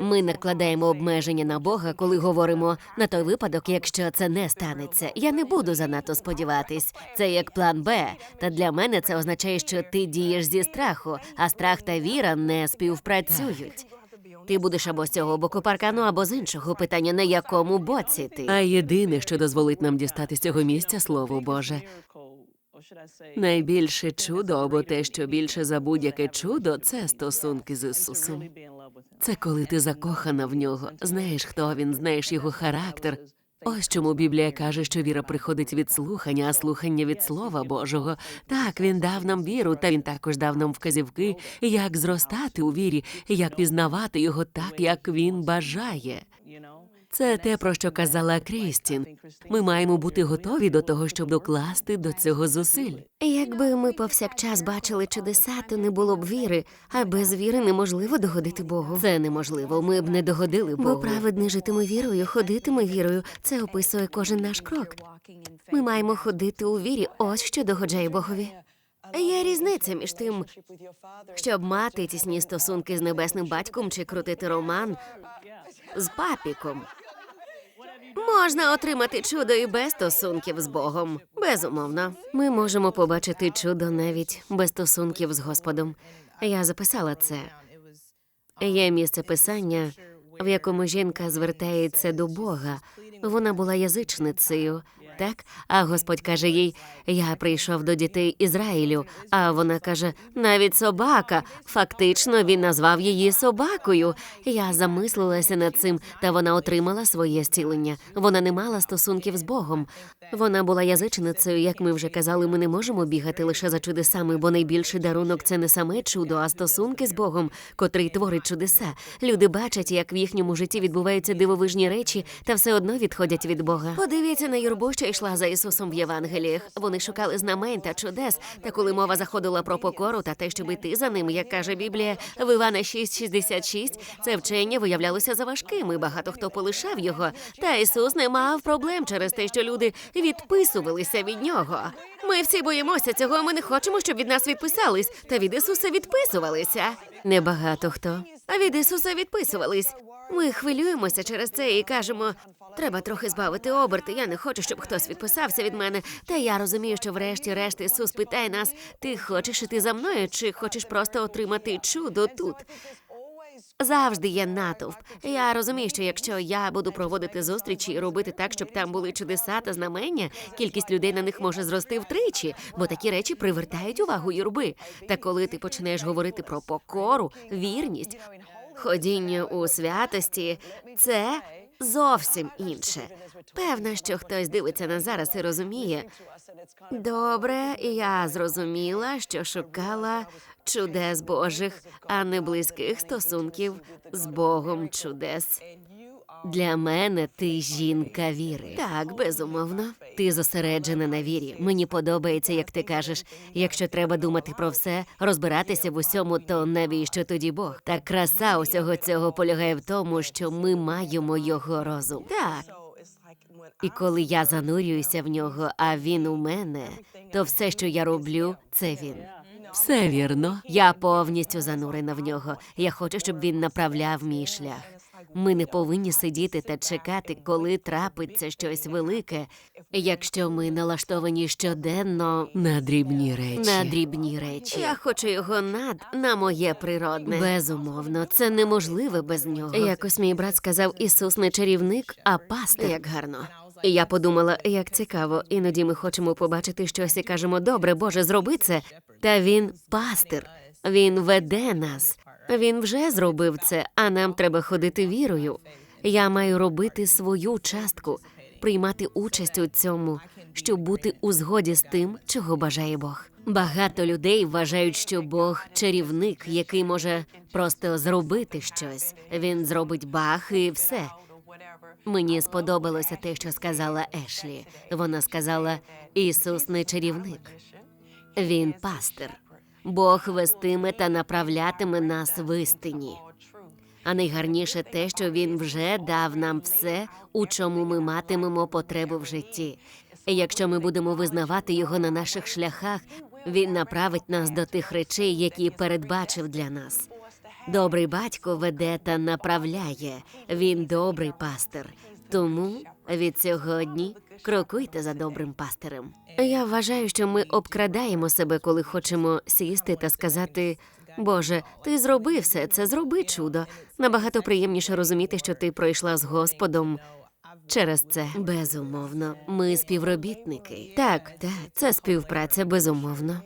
Ми накладаємо обмеження на Бога, коли говоримо на той випадок, якщо це не станеться. Я не буду занадто сподіватись. Це як план Б. Та для мене це означає, що ти дієш зі страху, а страх та віра не співпрацюють. Ти будеш або з цього боку паркану, або з іншого питання, на якому боці ти. А єдине, що дозволить нам дістати з цього місця, слово Боже. Найбільше чудо або те, що більше за будь-яке чудо, це стосунки з Ісусом. Це коли ти закохана в нього, знаєш, хто він, знаєш його характер. Ось чому Біблія каже, що віра приходить від слухання, а слухання від Слова Божого. Так, він дав нам віру, та він також дав нам вказівки, як зростати у вірі, як пізнавати його так, як він бажає. Це те, про що казала Крістін. Ми маємо бути готові до того, щоб докласти до цього зусиль. Якби ми повсякчас бачили чудеса, то не було б віри, а без віри неможливо догодити Богу. Це неможливо. Ми б не догодили Богу. Бо праведний житиме вірою, ходитиме вірою. Це описує кожен наш крок. Ми маємо ходити у вірі. Ось що догоджає Богові. Є різниця між тим, щоб мати тісні стосунки з небесним батьком чи крутити роман з папіком. Можна отримати чудо і без стосунків з Богом. Безумовно. Ми можемо побачити чудо навіть без стосунків з Господом. Я записала це. Є місце писання, в якому жінка звертається до Бога. Вона була язичницею, так? А Господь каже їй: Я прийшов до дітей Ізраїлю. А вона каже: навіть собака. Фактично, він назвав її собакою. Я замислилася над цим, та вона отримала своє зцілення. Вона не мала стосунків з Богом. Вона була язичницею, як ми вже казали, ми не можемо бігати лише за чудесами, бо найбільший дарунок це не саме чудо, а стосунки з Богом, котрий творить чудеса. Люди бачать, як в їхньому житті відбуваються дивовижні речі, та все одно відходять від Бога. Подивіться на юрбу, що йшла за Ісусом в Євангеліях. Вони шукали знамень та чудес. Та коли мова заходила про покору та те, щоб іти за ним, як каже Біблія, в Івана 6,66, це вчення виявлялося заважким, і багато хто полишав його. Та Ісус не мав проблем через те, що люди відписувалися від нього. Ми всі боїмося цього. Ми не хочемо, щоб від нас відписались, та від Ісуса відписувалися. Небагато хто. А від Ісуса відписувались. Ми хвилюємося через це і кажемо. Треба трохи збавити оберти. Я не хочу, щоб хтось відписався від мене. Та я розумію, що врешті-решт Ісус питає нас: ти хочеш іти за мною, чи хочеш просто отримати чудо тут? Завжди є натовп. Я розумію, що якщо я буду проводити зустрічі і робити так, щоб там були чудеса та знамення, кількість людей на них може зрости втричі, бо такі речі привертають увагу юрби. Та коли ти почнеш говорити про покору, вірність, ходіння у святості, це зовсім інше. Певно, що хтось дивиться на зараз і розуміє. Добре, я зрозуміла, що шукала чудес Божих, а не близьких стосунків з Богом чудес. Для мене ти жінка віри. Так, безумовно. Ти зосереджена на вірі. Мені подобається, як ти кажеш. Якщо треба думати про все, розбиратися в усьому, то навіщо тоді Бог? Та краса усього цього полягає в тому, що ми маємо його розум. Так. І коли я занурююся в нього, а він у мене, то все, що я роблю, це він. Все вірно. Я повністю занурена в нього. Я хочу, щоб він направляв мій шлях. Ми не повинні сидіти та чекати, коли трапиться щось велике, якщо ми налаштовані щоденно На дрібні речі. на дрібні речі. Я хочу його над на моє природне. Безумовно, це неможливе без нього. Якось мій брат сказав: Ісус не чарівник, а пастир. Як гарно. І я подумала, як цікаво, іноді ми хочемо побачити щось і кажемо, добре, Боже, зроби це. Та він пастир, він веде нас. Він вже зробив це, а нам треба ходити вірою. Я маю робити свою частку, приймати участь у цьому, щоб бути у згоді з тим, чого бажає Бог. Багато людей вважають, що Бог чарівник, який може просто зробити щось. Він зробить бах і все. Мені сподобалося те, що сказала Ешлі. Вона сказала: Ісус не чарівник, він пастир. Бог вестиме та направлятиме нас в істині. А найгарніше те, що він вже дав нам все, у чому ми матимемо потребу в житті. І якщо ми будемо визнавати його на наших шляхах, він направить нас до тих речей, які передбачив для нас. Добрий батько веде та направляє. Він добрий пастир. Тому від сьогодні крокуйте за добрим пастирем. Я вважаю, що ми обкрадаємо себе, коли хочемо сісти та сказати: Боже, ти зроби все це, зроби чудо. Набагато приємніше розуміти, що ти пройшла з Господом. Через це безумовно, ми співробітники. Так, так, це співпраця безумовно.